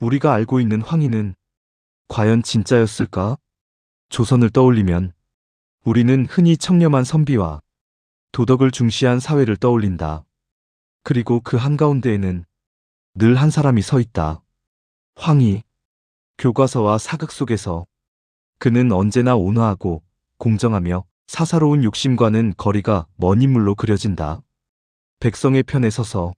우리가 알고 있는 황희는 과연 진짜였을까? 조선을 떠올리면 우리는 흔히 청렴한 선비와 도덕을 중시한 사회를 떠올린다. 그리고 그 한가운데에는 늘 한 사람이 서 있다. 황희. 교과서와 사극 속에서 그는 언제나 온화하고 공정하며 사사로운 욕심과는 거리가 먼 인물로 그려진다. 백성의 편에 서서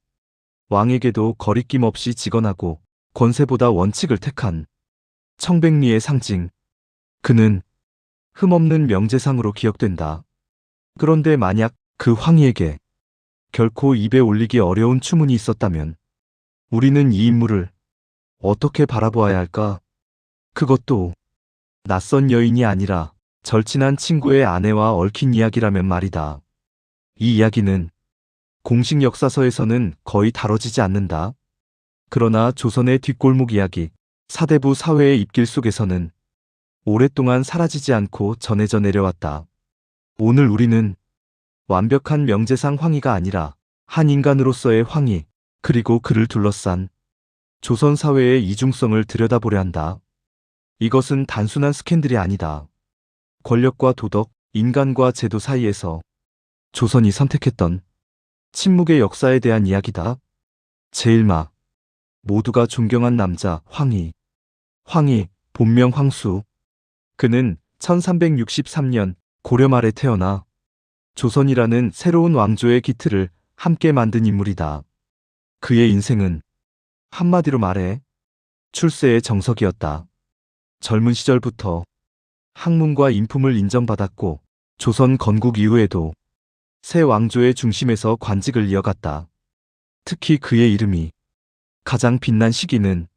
왕에게도 거리낌 없이 직언하고 권세보다 원칙을 택한 청백리의 상징. 그는 흠없는 명제상으로 기억된다. 그런데 만약 그 황희에게 결코 입에 올리기 어려운 추문이 있었다면 우리는 이 인물을 어떻게 바라보아야 할까? 그것도 낯선 여인이 아니라 절친한 친구의 아내와 얽힌 이야기라면 말이다. 이 이야기는 공식 역사서에서는 거의 다뤄지지 않는다. 그러나 조선의 뒷골목 이야기, 사대부 사회의 입길 속에서는 오랫동안 사라지지 않고 전해져 내려왔다. 오늘 우리는 완벽한 명제상 황희가 아니라 한 인간으로서의 황희, 그리고 그를 둘러싼 조선 사회의 이중성을 들여다보려 한다. 이것은 단순한 스캔들이 아니다. 권력과 도덕, 인간과 제도 사이에서 조선이 선택했던 침묵의 역사에 대한 이야기다. 제일마. 모두가 존경한 남자 황희. 황희, 본명 황수. 그는 1363년 고려 말에 태어나 조선이라는 새로운 왕조의 기틀을 함께 만든 인물이다. 그의 인생은 한마디로 말해 출세의 정석이었다. 젊은 시절부터 학문과 인품을 인정받았고 조선 건국 이후에도 새 왕조의 중심에서 관직을 이어갔다. 특히 그의 이름이 가장 빛난 시기는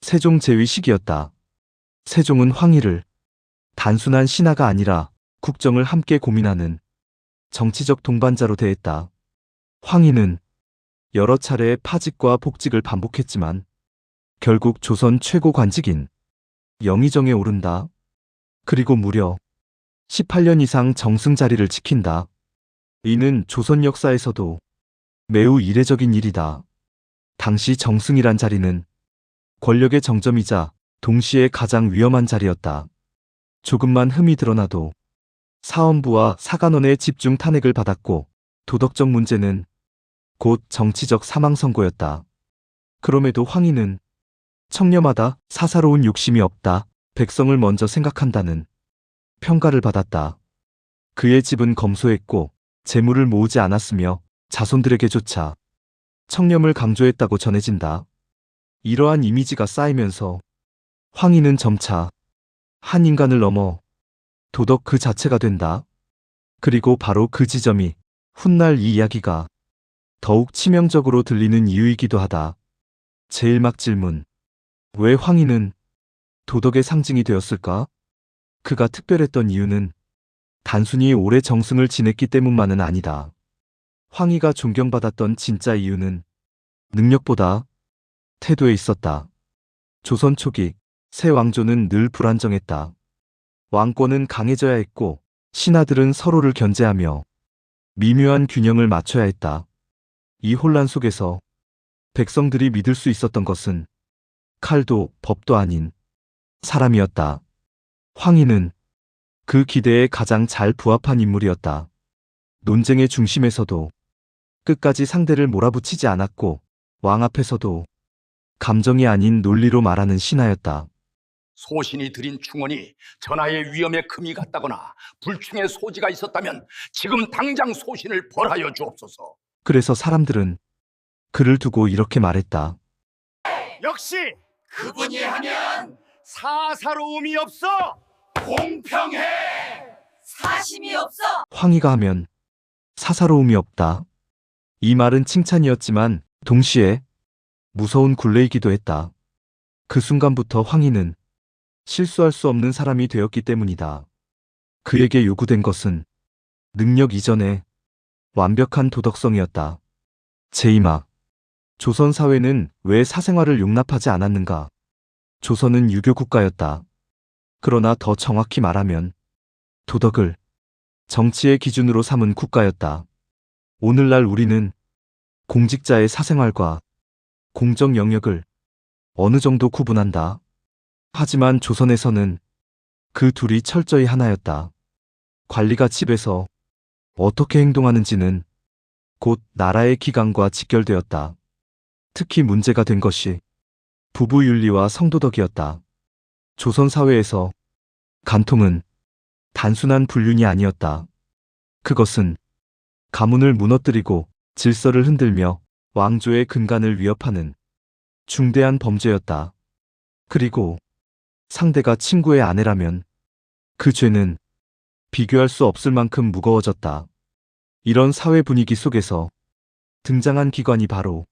세종 제위 시기였다. 세종은 황희를 단순한 신하가 아니라 국정을 함께 고민하는 정치적 동반자로 대했다. 황희는 여러 차례 파직과 복직을 반복했지만 결국 조선 최고 관직인 영의정에 오른다. 그리고 무려 18년 이상 정승 자리를 지킨다. 이는 조선 역사에서도 매우 이례적인 일이다. 당시 정승이란 자리는 권력의 정점이자 동시에 가장 위험한 자리였다. 조금만 흠이 드러나도 사헌부와 사관원의 집중 탄핵을 받았고 도덕적 문제는 곧 정치적 사망 선고였다. 그럼에도 황희는 청렴하다, 사사로운 욕심이 없다, 백성을 먼저 생각한다는 평가를 받았다. 그의 집은 검소했고 재물을 모으지 않았으며 자손들에게조차 청렴을 강조했다고 전해진다. 이러한 이미지가 쌓이면서 황희는 점차 한 인간을 넘어 도덕 그 자체가 된다. 그리고 바로 그 지점이 훗날 이 이야기가 더욱 치명적으로 들리는 이유이기도 하다. 제일 막 질문. 왜 황희는 도덕의 상징이 되었을까? 그가 특별했던 이유는 단순히 오래 정승을 지냈기 때문만은 아니다. 황희가 존경받았던 진짜 이유는 능력보다 태도에 있었다. 조선 초기 새 왕조는 늘 불안정했다. 왕권은 강해져야 했고 신하들은 서로를 견제하며 미묘한 균형을 맞춰야 했다. 이 혼란 속에서 백성들이 믿을 수 있었던 것은 칼도 법도 아닌 사람이었다. 황희는 그 기대에 가장 잘 부합한 인물이었다. 논쟁의 중심에서도 끝까지 상대를 몰아붙이지 않았고 왕 앞에서도 감정이 아닌 논리로 말하는 신하였다. 소신이 들인 충원이 전하의 위험에 금이 갔다거나 불충의 소지가 있었다면 지금 당장 소신을 벌하여 주옵소서. 그래서 사람들은 그를 두고 이렇게 말했다. 역시 그분이 하면 사사로움이 없어 공평해. 사심이 없어. 황희가 하면 사사로움이 없다. 이 말은 칭찬이었지만 동시에 무서운 굴레이기도 했다. 그 순간부터 황희는 실수할 수 없는 사람이 되었기 때문이다. 그에게 요구된 것은 능력 이전에 완벽한 도덕성이었다. 제2막 조선 사회는 왜 사생활을 용납하지 않았는가? 조선은 유교 국가였다. 그러나 더 정확히 말하면 도덕을 정치의 기준으로 삼은 국가였다. 오늘날 우리는 공직자의 사생활과 공적 영역을 어느 정도 구분한다. 하지만 조선에서는 그 둘이 철저히 하나였다. 관리가 집에서 어떻게 행동하는지는 곧 나라의 기강과 직결되었다. 특히 문제가 된 것이 부부윤리와 성도덕이었다. 조선 사회에서 간통은 단순한 불륜이 아니었다. 그것은 가문을 무너뜨리고 질서를 흔들며 왕조의 근간을 위협하는 중대한 범죄였다. 그리고 상대가 친구의 아내라면 그 죄는 비교할 수 없을 만큼 무거워졌다. 이런 사회 분위기 속에서 등장한 기관이 바로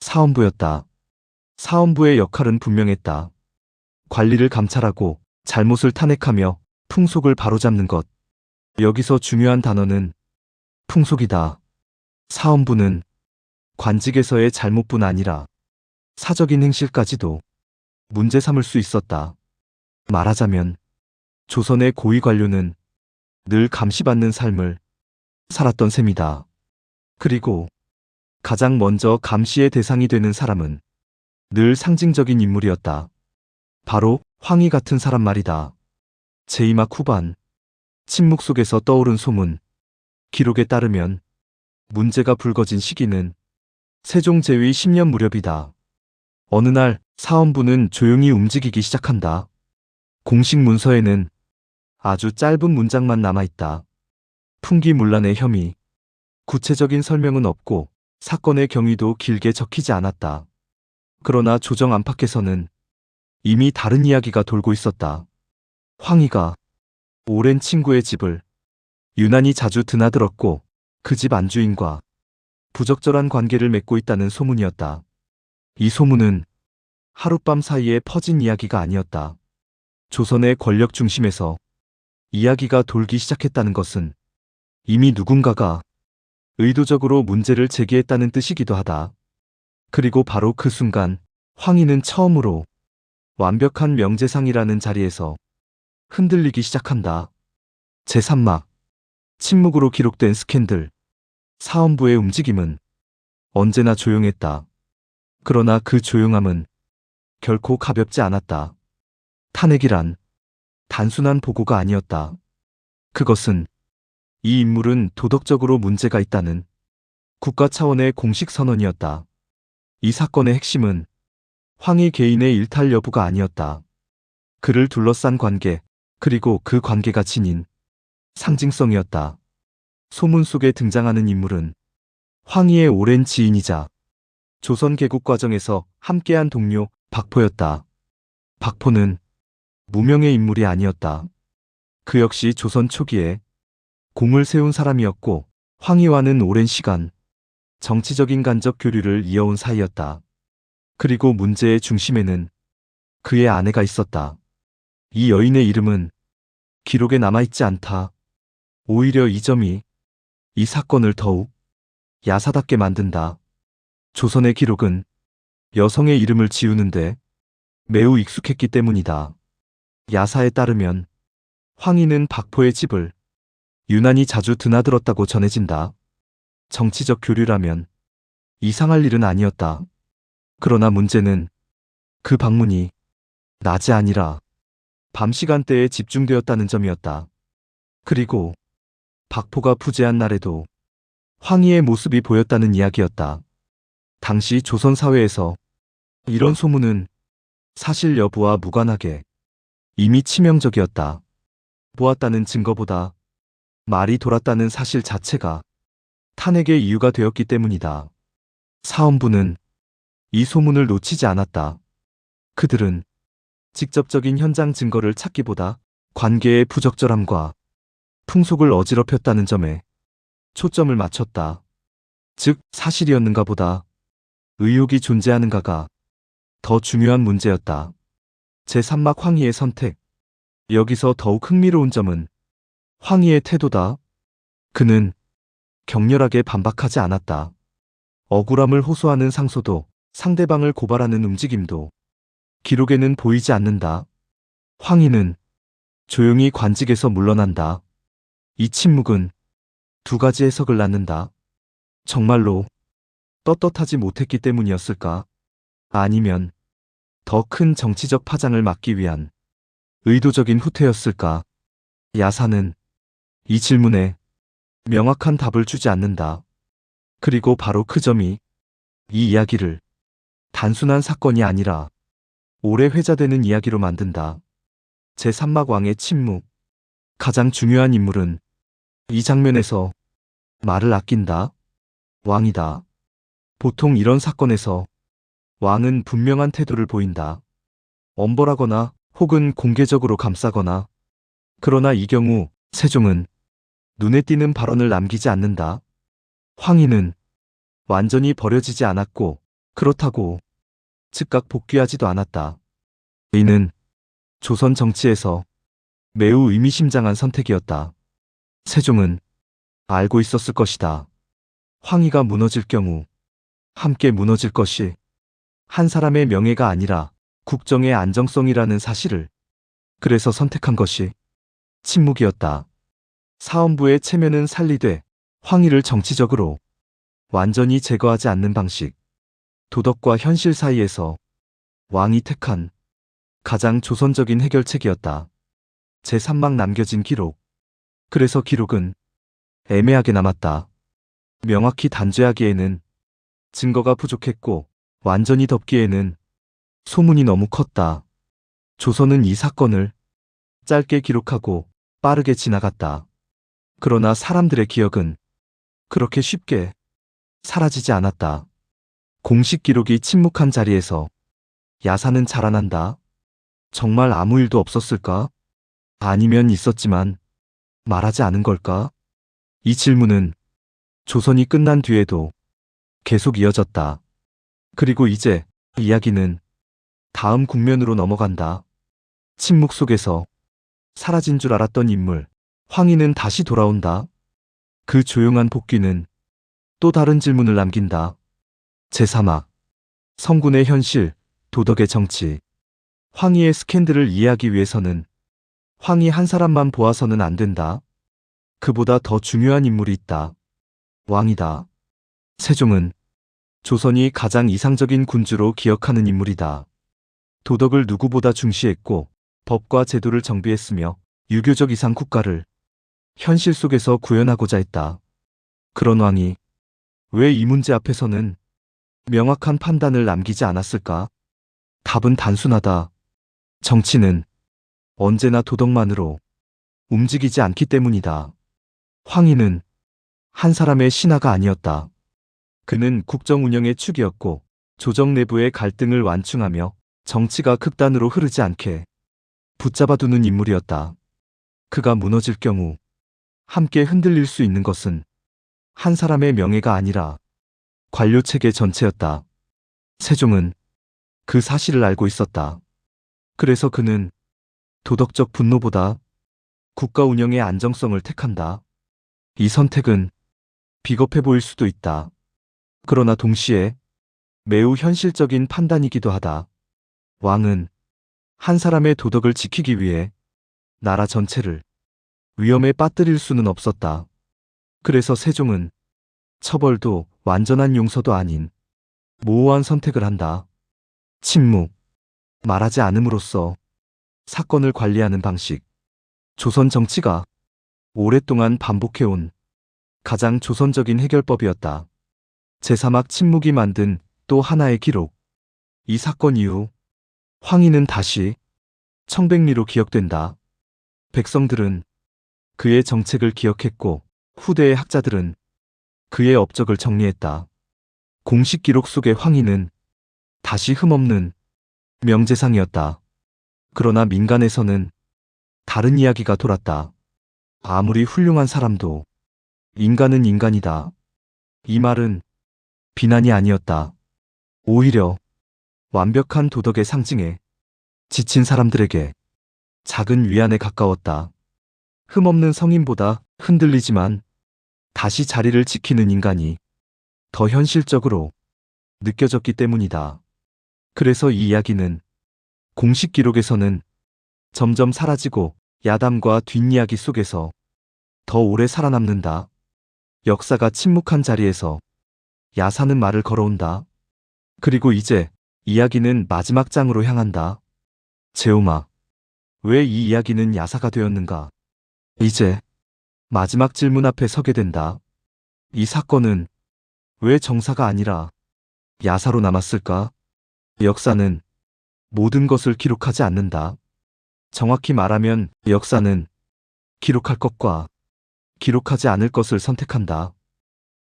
사원부였다. 사원부의 역할은 분명했다. 관리를 감찰하고 잘못을 탄핵하며 풍속을 바로잡는 것. 여기서 중요한 단어는 풍속이다. 사원부는 관직에서의 잘못뿐 아니라 사적인 행실까지도 문제 삼을 수 있었다. 말하자면 조선의 고위 관료는 늘 감시받는 삶을 살았던 셈이다. 그리고 가장 먼저 감시의 대상이 되는 사람은 늘 상징적인 인물이었다. 바로 황희 같은 사람 말이다. 제2막 후반 침묵 속에서 떠오른 소문 기록에 따르면 문제가 불거진 시기는 세종 제위 10년 무렵이다. 어느 날 사원부는 조용히 움직이기 시작한다. 공식 문서에는 아주 짧은 문장만 남아있다. 풍기문란의 혐의. 구체적인 설명은 없고 사건의 경위도 길게 적히지 않았다. 그러나 조정 안팎에서는 이미 다른 이야기가 돌고 있었다. 황희가 오랜 친구의 집을 유난히 자주 드나들었고 그 집 안주인과 부적절한 관계를 맺고 있다는 소문이었다. 이 소문은 하룻밤 사이에 퍼진 이야기가 아니었다. 조선의 권력 중심에서 이야기가 돌기 시작했다는 것은 이미 누군가가 의도적으로 문제를 제기했다는 뜻이기도 하다. 그리고 바로 그 순간 황희는 처음으로 완벽한 명제상이라는 자리에서 흔들리기 시작한다. 제3막 침묵으로 기록된 스캔들 사원부의 움직임은 언제나 조용했다. 그러나 그 조용함은 결코 가볍지 않았다. 탄핵이란 단순한 보고가 아니었다. 그것은 이 인물은 도덕적으로 문제가 있다는 국가 차원의 공식 선언이었다. 이 사건의 핵심은 황희 개인의 일탈 여부가 아니었다. 그를 둘러싼 관계, 그리고 그 관계가 지닌 상징성이었다. 소문 속에 등장하는 인물은 황희의 오랜 지인이자 조선 개국 과정에서 함께한 동료 박포였다. 박포는 무명의 인물이 아니었다. 그 역시 조선 초기에 공을 세운 사람이었고 황희와는 오랜 시간 정치적인 간접 교류를 이어온 사이였다. 그리고 문제의 중심에는 그의 아내가 있었다. 이 여인의 이름은 기록에 남아있지 않다. 오히려 이 점이 이 사건을 더욱 야사답게 만든다. 조선의 기록은 여성의 이름을 지우는데 매우 익숙했기 때문이다. 야사에 따르면 황희는 박포의 집을 유난히 자주 드나들었다고 전해진다. 정치적 교류라면 이상할 일은 아니었다. 그러나 문제는 그 방문이 낮이 아니라 밤 시간대에 집중되었다는 점이었다. 그리고 박포가 부재한 날에도 황희의 모습이 보였다는 이야기였다. 당시 조선 사회에서 이런 소문은 사실 여부와 무관하게 이미 치명적이었다. 보았다는 증거보다 말이 돌았다는 사실 자체가 탄핵의 이유가 되었기 때문이다. 사원부는 이 소문을 놓치지 않았다. 그들은 직접적인 현장 증거를 찾기보다 관계의 부적절함과 풍속을 어지럽혔다는 점에 초점을 맞췄다. 즉, 사실이었는가 보다 의혹이 존재하는가가 더 중요한 문제였다. 제3막 황희의 선택. 여기서 더욱 흥미로운 점은 황희의 태도다. 그는 격렬하게 반박하지 않았다. 억울함을 호소하는 상소도 상대방을 고발하는 움직임도 기록에는 보이지 않는다. 황희는 조용히 관직에서 물러난다. 이 침묵은 두 가지 해석을 낳는다. 정말로 떳떳하지 못했기 때문이었을까? 아니면 더 큰 정치적 파장을 막기 위한 의도적인 후퇴였을까? 야사는 이 질문에 명확한 답을 주지 않는다. 그리고 바로 그 점이 이 이야기를 단순한 사건이 아니라 오래 회자되는 이야기로 만든다. 제3막 왕의 침묵. 가장 중요한 인물은 이 장면에서 말을 아낀다. 왕이다. 보통 이런 사건에서 왕은 분명한 태도를 보인다. 엄벌하거나 혹은 공개적으로 감싸거나 그러나 이 경우 세종은 눈에 띄는 발언을 남기지 않는다. 황희는 완전히 버려지지 않았고 그렇다고 즉각 복귀하지도 않았다. 이는 조선 정치에서 매우 의미심장한 선택이었다. 세종은 알고 있었을 것이다. 황희가 무너질 경우 함께 무너질 것이 한 사람의 명예가 아니라 국정의 안정성이라는 사실을 그래서 선택한 것이 침묵이었다. 사헌부의 체면은 살리되 황희를 정치적으로 완전히 제거하지 않는 방식. 도덕과 현실 사이에서 왕이 택한 가장 조선적인 해결책이었다. 제3막 남겨진 기록. 그래서 기록은 애매하게 남았다. 명확히 단죄하기에는 증거가 부족했고 완전히 덮기에는 소문이 너무 컸다. 조선은 이 사건을 짧게 기록하고 빠르게 지나갔다. 그러나 사람들의 기억은 그렇게 쉽게 사라지지 않았다. 공식 기록이 침묵한 자리에서 야사는 자라난다. 정말 아무 일도 없었을까? 아니면 있었지만 말하지 않은 걸까? 이 질문은 조선이 끝난 뒤에도 계속 이어졌다. 그리고 이제 이야기는 다음 국면으로 넘어간다. 침묵 속에서 사라진 줄 알았던 인물, 황희는 다시 돌아온다. 그 조용한 복귀는 또 다른 질문을 남긴다. 제3막. 성군의 현실, 도덕의 정치. 황희의 스캔들을 이해하기 위해서는 황희 한 사람만 보아서는 안 된다. 그보다 더 중요한 인물이 있다. 왕이다. 세종은 조선이 가장 이상적인 군주로 기억하는 인물이다. 도덕을 누구보다 중시했고 법과 제도를 정비했으며 유교적 이상 국가를 현실 속에서 구현하고자 했다. 그런 왕이 왜 이 문제 앞에서는 명확한 판단을 남기지 않았을까? 답은 단순하다. 정치는 언제나 도덕만으로 움직이지 않기 때문이다. 황희는 한 사람의 신하가 아니었다. 그는 국정 운영의 축이었고 조정 내부의 갈등을 완충하며 정치가 극단으로 흐르지 않게 붙잡아두는 인물이었다. 그가 무너질 경우 함께 흔들릴 수 있는 것은 한 사람의 명예가 아니라 관료 체계 전체였다. 세종은 그 사실을 알고 있었다. 그래서 그는 도덕적 분노보다 국가 운영의 안정성을 택한다. 이 선택은 비겁해 보일 수도 있다. 그러나 동시에 매우 현실적인 판단이기도 하다. 왕은 한 사람의 도덕을 지키기 위해 나라 전체를 위험에 빠뜨릴 수는 없었다. 그래서 세종은 처벌도 완전한 용서도 아닌 모호한 선택을 한다. 침묵. 말하지 않음으로써 사건을 관리하는 방식. 조선 정치가 오랫동안 반복해온 가장 조선적인 해결법이었다. 제3막 침묵이 만든 또 하나의 기록. 이 사건 이후 황희는 다시 청백리로 기억된다. 백성들은 그의 정책을 기억했고 후대의 학자들은 그의 업적을 정리했다. 공식 기록 속의 황희는 다시 흠없는 명재상이었다. 그러나 민간에서는 다른 이야기가 돌았다. 아무리 훌륭한 사람도 인간은 인간이다. 이 말은 비난이 아니었다. 오히려 완벽한 도덕의 상징에 지친 사람들에게 작은 위안에 가까웠다. 흠없는 성인보다 흔들리지만 다시 자리를 지키는 인간이 더 현실적으로 느껴졌기 때문이다. 그래서 이 이야기는 공식 기록에서는 점점 사라지고 야담과 뒷이야기 속에서 더 오래 살아남는다. 역사가 침묵한 자리에서 야사는 말을 걸어온다. 그리고 이제 이야기는 마지막 장으로 향한다. 제오마. 왜 이 이야기는 야사가 되었는가? 이제 마지막 질문 앞에 서게 된다. 이 사건은 왜 정사가 아니라 야사로 남았을까? 역사는 모든 것을 기록하지 않는다. 정확히 말하면 역사는 기록할 것과 기록하지 않을 것을 선택한다.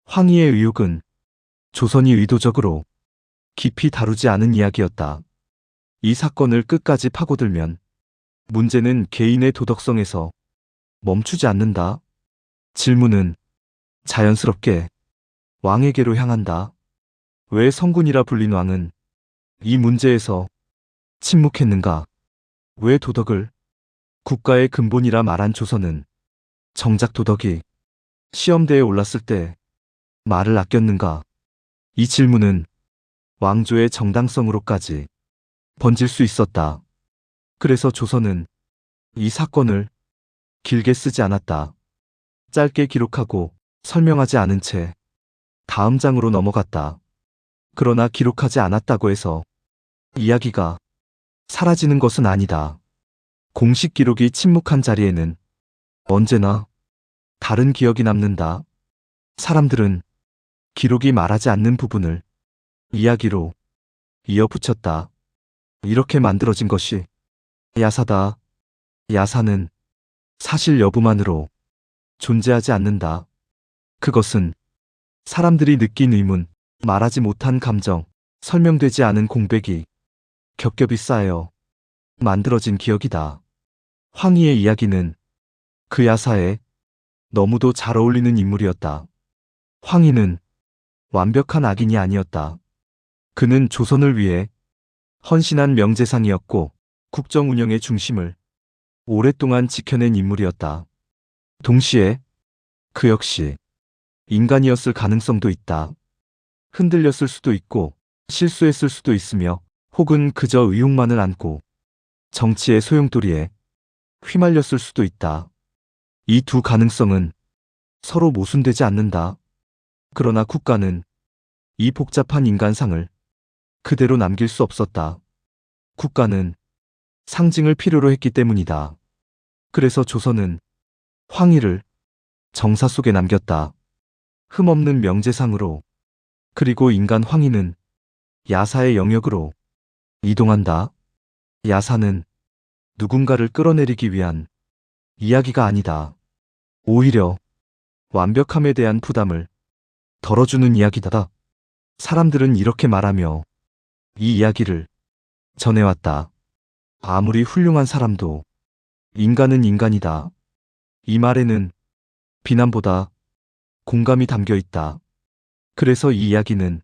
황희의 의혹은 조선이 의도적으로 깊이 다루지 않은 이야기였다. 이 사건을 끝까지 파고들면 문제는 개인의 도덕성에서 멈추지 않는다. 질문은 자연스럽게 왕에게로 향한다. 왜 성군이라 불린 왕은 이 문제에서 침묵했는가? 왜 도덕을 국가의 근본이라 말한 조선은 정작 도덕이 시험대에 올랐을 때 말을 아꼈는가? 이 질문은 왕조의 정당성으로까지 번질 수 있었다. 그래서 조선은 이 사건을 길게 쓰지 않았다. 짧게 기록하고 설명하지 않은 채 다음 장으로 넘어갔다. 그러나 기록하지 않았다고 해서 이야기가 사라지는 것은 아니다. 공식 기록이 침묵한 자리에는 언제나 다른 기억이 남는다. 사람들은 기록이 말하지 않는 부분을 이야기로 이어붙였다. 이렇게 만들어진 것이 야사다. 야사는 사실 여부만으로 존재하지 않는다. 그것은 사람들이 느낀 의문, 말하지 못한 감정, 설명되지 않은 공백이 겹겹이 쌓여 만들어진 기억이다. 황희의 이야기는 그 야사에 너무도 잘 어울리는 인물이었다. 황희는 완벽한 악인이 아니었다. 그는 조선을 위해 헌신한 명재상이었고 국정 운영의 중심을 오랫동안 지켜낸 인물이었다. 동시에 그 역시 인간이었을 가능성도 있다. 흔들렸을 수도 있고 실수했을 수도 있으며 혹은 그저 의욕만을 안고 정치의 소용돌이에 휘말렸을 수도 있다. 이 두 가능성은 서로 모순되지 않는다. 그러나 국가는 이 복잡한 인간상을 그대로 남길 수 없었다. 국가는 상징을 필요로 했기 때문이다. 그래서 조선은 황희를 정사 속에 남겼다. 흠없는 명제상으로 그리고 인간 황희는 야사의 영역으로 이동한다. 야사는 누군가를 끌어내리기 위한 이야기가 아니다. 오히려 완벽함에 대한 부담을 덜어주는 이야기다. 사람들은 이렇게 말하며 이 이야기를 전해왔다. 아무리 훌륭한 사람도 인간은 인간이다. 이 말에는 비난보다 공감이 담겨 있다. 그래서 이 이야기는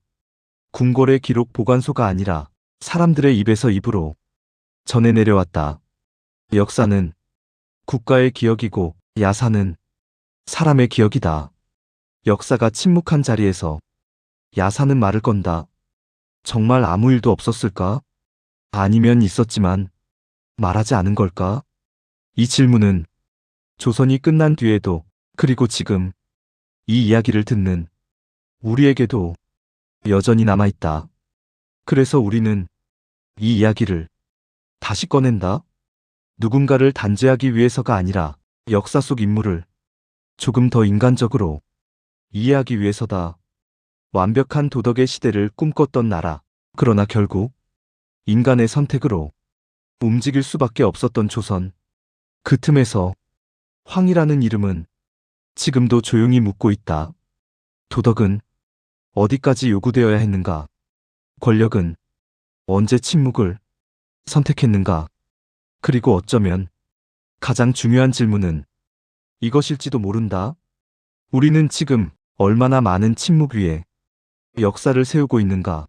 궁궐의 기록 보관소가 아니라 사람들의 입에서 입으로 전해 내려왔다. 역사는 국가의 기억이고 야사는 사람의 기억이다. 역사가 침묵한 자리에서 야사는 말을 건다. 정말 아무 일도 없었을까? 아니면 있었지만 말하지 않은 걸까? 이 질문은 조선이 끝난 뒤에도 그리고 지금 이 이야기를 듣는 우리에게도 여전히 남아있다. 그래서 우리는 이 이야기를 다시 꺼낸다. 누군가를 단죄하기 위해서가 아니라 역사 속 인물을 조금 더 인간적으로 이해하기 위해서다. 완벽한 도덕의 시대를 꿈꿨던 나라. 그러나 결국 인간의 선택으로 움직일 수밖에 없었던 조선. 그 틈에서 황이라는 이름은 지금도 조용히 묻고 있다. 도덕은 어디까지 요구되어야 했는가? 권력은 언제 침묵을 선택했는가? 그리고 어쩌면 가장 중요한 질문은 이것일지도 모른다. 우리는 지금 얼마나 많은 침묵 위에 역사를 세우고 있는가?